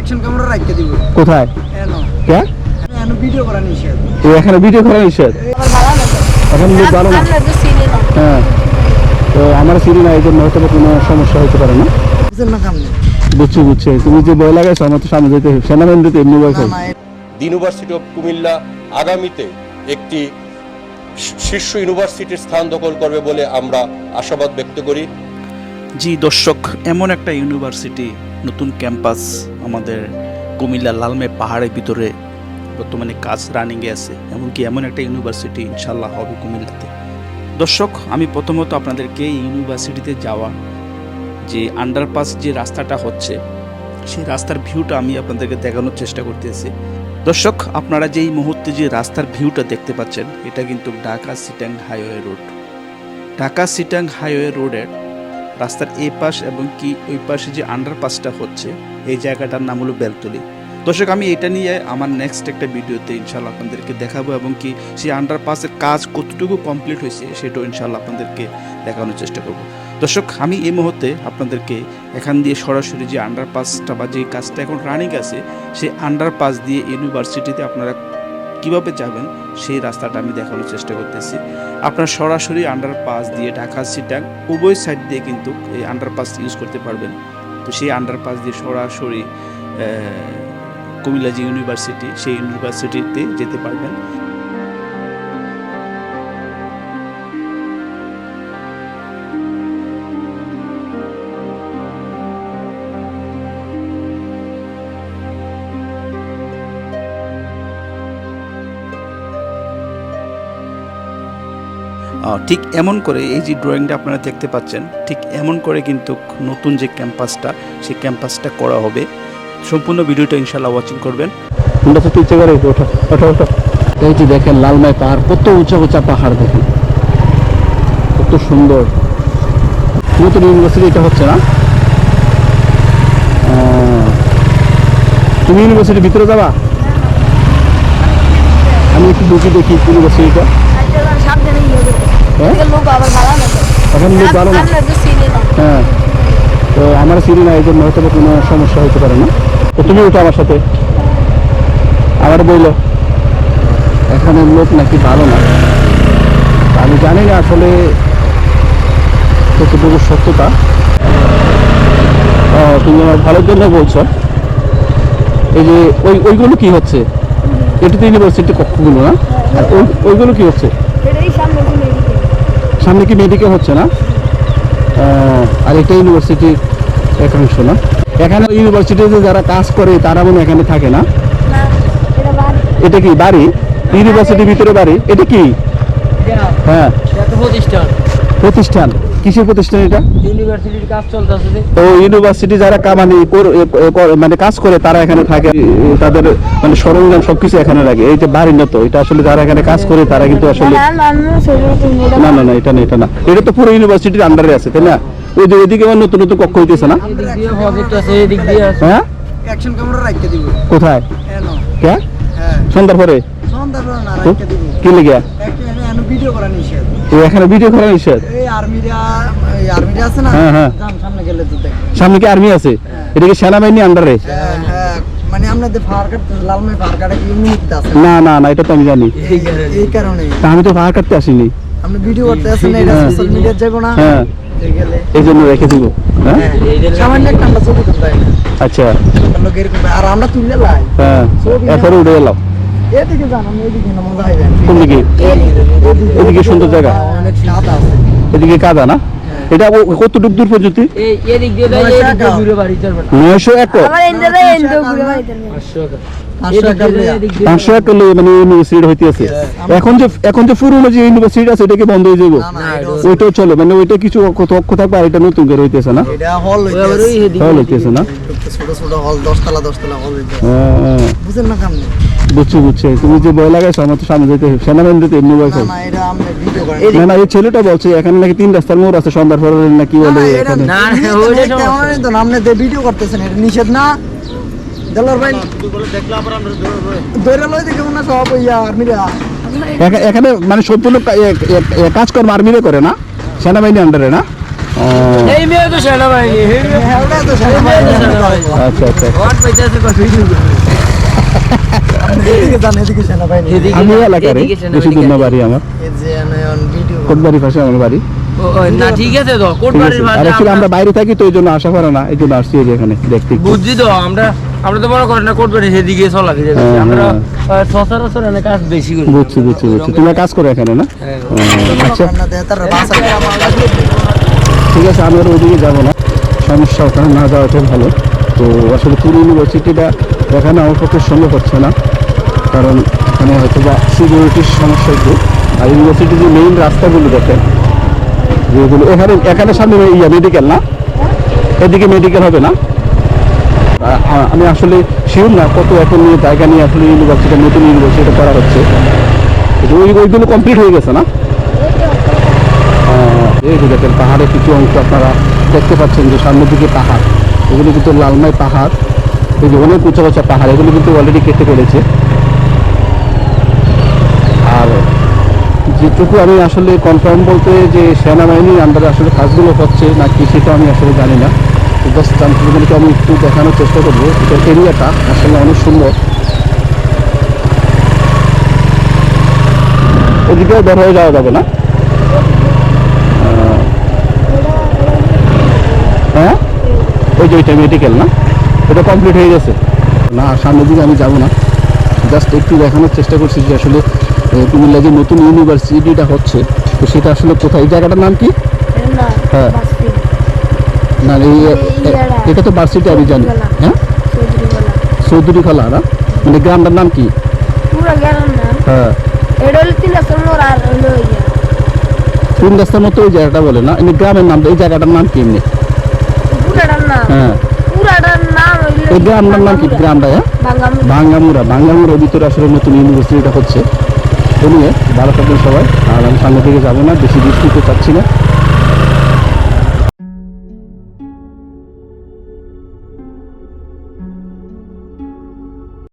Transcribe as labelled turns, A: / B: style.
A: Action camera রাখতে দিব।
B: কোথায়?
A: এনো।
B: কে?
A: এনো ভিডিও করা নিষেধ।
B: ও এখানে ভিডিও করা নিষেধ? এখন লোক ভালো না? হ্যাঁ। তো আমার না এই জন্য হয়তো কোনো সমস্যা হতে পারে না। বুঝছি বুঝছি। তুমি যে বই লাগাইছো আমার তো সামনে যেতে সেনাবাহিনীতে এমনি বই
C: ইউনিভার্সিটি অফ কুমিল্লা আগামীতে একটি শীর্ষ ইউনিভার্সিটির স্থান দখল করবে বলে আমরা আশাবাদ ব্যক্ত করি।
D: জি দর্শক এমন একটা ইউনিভার্সিটি নতুন ক্যাম্পাস আমাদের কুমিল্লা লালমে পাহাড়ের ভিতরে বর্তমানে কাজ রানিংয়ে আছে, এমনকি এমন একটা ইউনিভার্সিটি ইনশাল্লাহ হবে কুমিল্লাতে। দর্শক, আমি প্রথমত আপনাদেরকে ইউনিভার্সিটিতে যাওয়া, যে আন্ডারপাস যে রাস্তাটা হচ্ছে, সেই রাস্তার ভিউটা আমি আপনাদেরকে দেখানোর চেষ্টা করতেছি। দর্শক, আপনারা যে এই মুহূর্তে যে রাস্তার ভিউটা দেখতে পাচ্ছেন, এটা কিন্তু ঢাকা সিটাং হাইওয়ে রোড ঢাকা সিটাং হাইওয়ে রোডের রাস্তার এই পাশ এবং কি ওই পাশে যে আন্ডারপাসটা হচ্ছে, এই জায়গাটার নাম হলো বেলতলি। দর্শক, আমি এটা নিয়ে আমার নেক্সট একটা ভিডিওতে ইনশাল্লাহ আপনাদেরকে দেখাবো এবং কি সেই আন্ডারপাসের কাজ কতটুকু কমপ্লিট হয়েছে সেটাও ইনশাল্লাহ আপনাদেরকে দেখানোর চেষ্টা করব। দর্শক, আমি এই মুহূর্তে আপনাদেরকে এখান দিয়ে সরাসরি যে আন্ডারপাসটা বা যে কাজটা এখন রানিং আছে, সেই আন্ডারপাস দিয়ে ইউনিভার্সিটিতে আপনারা কীভাবে যাবেন, সেই রাস্তাটা আমি দেখানোর চেষ্টা করতেছি। আপনার সরাসরি আন্ডারপাস দিয়ে ঢাকা সিটাং উভয় সাইড দিয়ে কিন্তু এই আন্ডারপাস ইউজ করতে পারবেন। তো সেই আন্ডারপাস দিয়ে সরাসরি কুমিল্লা যে ইউনিভার্সিটি সেই ইউনিভার্সিটিতে যেতে পারবেন। ঠিক এমন করে এই যে ড্রয়িংটা আপনারা দেখতে পাচ্ছেন, ঠিক এমন করে কিন্তু নতুন যে ক্যাম্পাসটা সেই ক্যাম্পাসটা করা হবে। সম্পূর্ণ ভিডিওটা ইনশাল্লাহ ওয়াচিং করবেন।
B: এই যে দেখেন লালমাই পাহাড়, কত উঁচা উঁচা পাহাড় দেখেন। কত সুন্দর। নতুন ইউনিভার্সিটি এটা হচ্ছে না? তুমি ইউনিভার্সিটির ভিতরে যাবা? আমি একটু ঢুকি দেখি ইউনিভার্সিটিটা এখন লোক ভালো না হ্যাঁ। তো আমার সিঁড়ি না এই জন্য হয়তো কোনো সমস্যা হতে পারে না। তো তুমি উঠো আমার সাথে। আমার বইলো এখানে লোক নাকি ভালো না? আমি জানি না আসলে কতটুকু সত্যতা। তুমি আমার ভালোর জন্য বলছো। এই যে ওই ওইগুলো কি হচ্ছে? এটা তো ইউনিভার্সিটি কক্ষগুলো না? আর ওইগুলো কি হচ্ছে? সামনে কি মেডিকেল হচ্ছে না? আর এটা ইউনিভার্সিটির একাংশ না। এখানে ইউনিভার্সিটিতে যারা কাজ করে তারা মনে এখানে থাকে না। এটা কি বাড়ি? ইউনিভার্সিটির ভিতরে বাড়ি? এটা কি? হ্যাঁ।
E: প্রতিষ্ঠান।
B: প্রতিষ্ঠান। কিসের প্রতিষ্ঠান এটা?
E: ইউনিভার্সিটির কাজ চলতেছে
B: তো ইউনিভার্সিটি যারা কর- মানে কাজ করে তারা এখানে থাকে তাদের মানে সরঞ্জাম সবকিছু এখানে লাগে। এই যে বাড়ি না তো এটা আসলে যারা এখানে কাজ করে তারা কিন্তু আসলে না না না এটা না এটা না এটা তো পুরো ইউনিভার্সিটির আন্ডারে আছে তাই না? ওই যে ওইদিকে আবার নতুন নতুন কক্ষ হইতেছে না?
E: এদিক দিয়ে প্রজেক্ট আছে এদিক দিয়ে আছে।
B: হ্যাঁ?
A: অ্যাকশন ক্যামেরা রাখতে দিব।
B: কোথায়? কে?
A: হ্যাঁ।
B: সন্ধ্যার পরে?
A: পরে না রাখতে দিব।
B: কি লেগে?
A: এনো ভিডিও করা নিষেধ।
B: ও এখানে ভিডিও
A: এই আর্মিরা এই আর্মিরা আছে না?
B: হ্যাঁ, হ্যাঁ।
A: সামনে গেলে তো দেখ।
B: সামনে কি আর্মি আছে? এটা কি সেনাবাহিনী আন্ডারে
A: হ্যাঁ হ্যাঁ। মানে ফায়ার কাট লালমাই ফায়ার কাটে ইউনিট আছে?
B: না না না এটা তো আমি জানি।
A: এই কারণে।
B: আমি তো পাহাড় কাটতে আসিনি।
A: আপনি ভিডিও করতে না এটা
B: হ্যাঁ।
A: সোশ্যাল মিডিয়া যাব না।
B: হ্যাঁ।
A: এই
B: জন্য রেখে দিব। হ্যাঁ?
A: সামান্য একটা আমরা ছবি তুলতে
B: আচ্ছা।
A: আর আমরা তুললে লাই।
B: হ্যাঁ। এরপরে উঠে গেলাম
A: এদিকে যান আমি এদিকে না মজা হইবেন
B: কোন দিকে এদিকে সুন্দর জায়গা।
A: অনেক স্বাদ আছে।
B: এদিকে কাদা না? এটা ও- কতটুক দূর পর্যন্ত
A: নয়শো
B: একর
E: পাঁচশো টাকা।
B: মানে ইউনিভার্সিটি হইতেছে এখন যে এখন যে পুরোনো যে ইউনিভার্সিটি আছে বন্ধ হয়ে যাব ওইটাও চলে মানে ওইটা কিছু অক্ষ থাকবে আর এটা নতুন করে হইতেছে না?
A: হল।
B: হইতেছে না? হ্যাঁ, বুঝছি বুঝছি। তুমি যে বই লাগাইছো আমার তো সামনে যেতে সেনাবাহিনীতে এমনি বই
A: না
B: খাই
A: না এটা আমরা ভিডিও করেন
B: না না এই ছেলেটা বলছে এখানে নাকি তিন রাস্তার মোড় আছে সন্ধ্যার পরে নাকি বলে এখানে।
E: না,
A: ভিডিও করতেছেন এটা নিষেধ না? দেলার ভাই ধরে লই দেখে না সব ইয়া আর্মিরা
B: এখানে মানে সম্পূর্ণ কা- এ- এ- এ করে না? সেনাবাহিনী আন্ডারে না?
E: এই মেয়ে তো সেনাবাহিনী
A: হ্যাঁ,
B: আচ্ছা আচ্ছা। আমি এলাকারে বেশি দূর বাড়ি আমার। কোটবাড়ি পাশে বাড়ি।
E: না ঠিক আছে তো
B: বাইরে থাকি তো এই জন্য আসা করে না। এই জন্য আসছি এখানে দেখতে।
E: বুঝছি তো আমরা আমরা তো মনে করি না কোট বাড়ি সেদিকে চলা
B: হ্যাঁ,
E: আমরা
B: হ্যাঁ।
E: সচরাচর এনে কাজ বেশি করি।
B: বুঝছি বুঝছি বুঝছি। তুমি কাজ করো এখানে না?
E: হ্যাঁ।
B: আচ্ছা।
A: না
B: ঠিক আছে ওইদিকে যাব না। সমস্যা ওখানে না যাওয়াটাই ভালো। তো আসলে পুরো ইউনিভার্সিটিটা এখানে আমার পক্ষে সম্ভব হচ্ছে না। কারণ এখানে হয়তো বা সিকিউরিটির সমস্যা একটু। আর ইউনিভার্সিটির যে মেইন রাস্তাগুলো দেখেন যেগুলো এখানে এখানে সামনে ইয়া মেডিকেল না? এদিকে মেডিকেল হবে না? আমি আসলে শিওর না কত এখন জায়গা নিয়ে আসলে ইউনিভার্সিটি নতুন ইউনিভার্সিটি করা হচ্ছে। ওই ওইগুলো কমপ্লিট হয়ে গেছে না? এই দেখেন, পাহাড়ের কিছু অংশ আপনারা দেখতে পাচ্ছেন যে সামনের দিকে পাহাড়। এগুলো কিন্তু লালমাই পাহাড়। এই যে অনেক উঁচা উঁচা পাহাড়, এগুলো কিন্তু অলরেডি কেটে ফেলেছে। আর যেটুকু আমি আসলে কনফার্ম বলতে যে সেনাবাহিনীর আন্ডারে আসলে কাজগুলো হচ্ছে নাকি সেটা আমি আসলে জানি না। জাস্ট আপনাদেরকে আমি একটু দেখানোর চেষ্টা করব। এটার এরিয়াটা আসলে অনেক সুন্দর। ওদিকেও বের হয়ে যাওয়া যাবে না? হ্যাঁ? ওই যে ওইটা মেডিকেল না? এটা কমপ্লিট হয়ে গেছে। না সামনের দিকে আমি যাব না। জাস্ট একটু দেখানোর চেষ্টা করছি যে আসলে কুমিল্লা যে নতুন ইউনিভার্সিটিটা হচ্ছে তো সেটা আসলে কোথায়? এই জায়গাটার নাম কি? হ্যাঁ। এই এটা তো ভার্সিটি আমি জানি হ্যাঁ? চৌধুরী খোলা না? মানে গ্রামটার নাম কি? হ্যাঁ।
F: তিন রাস্তার
B: মতো ওই জায়গাটা বলে না? এমনি গ্রামের নামটা এই জায়গাটার নাম কি এমনি? হ্যাঁ। এই গ্রামটার নাম কি? গ্রামটা
F: বাঙ্গামুড়া
B: ভাঙ্গামুড়া ভাঙ্গামুড়ার ভিতরে আসলে নতুন ইউনিভার্সিটিটা হচ্ছে। নিয়ে ভালো থাকবেন সবাই। আর আমি সামনে দিকে যাব না বেশি করতে চাচ্ছি না।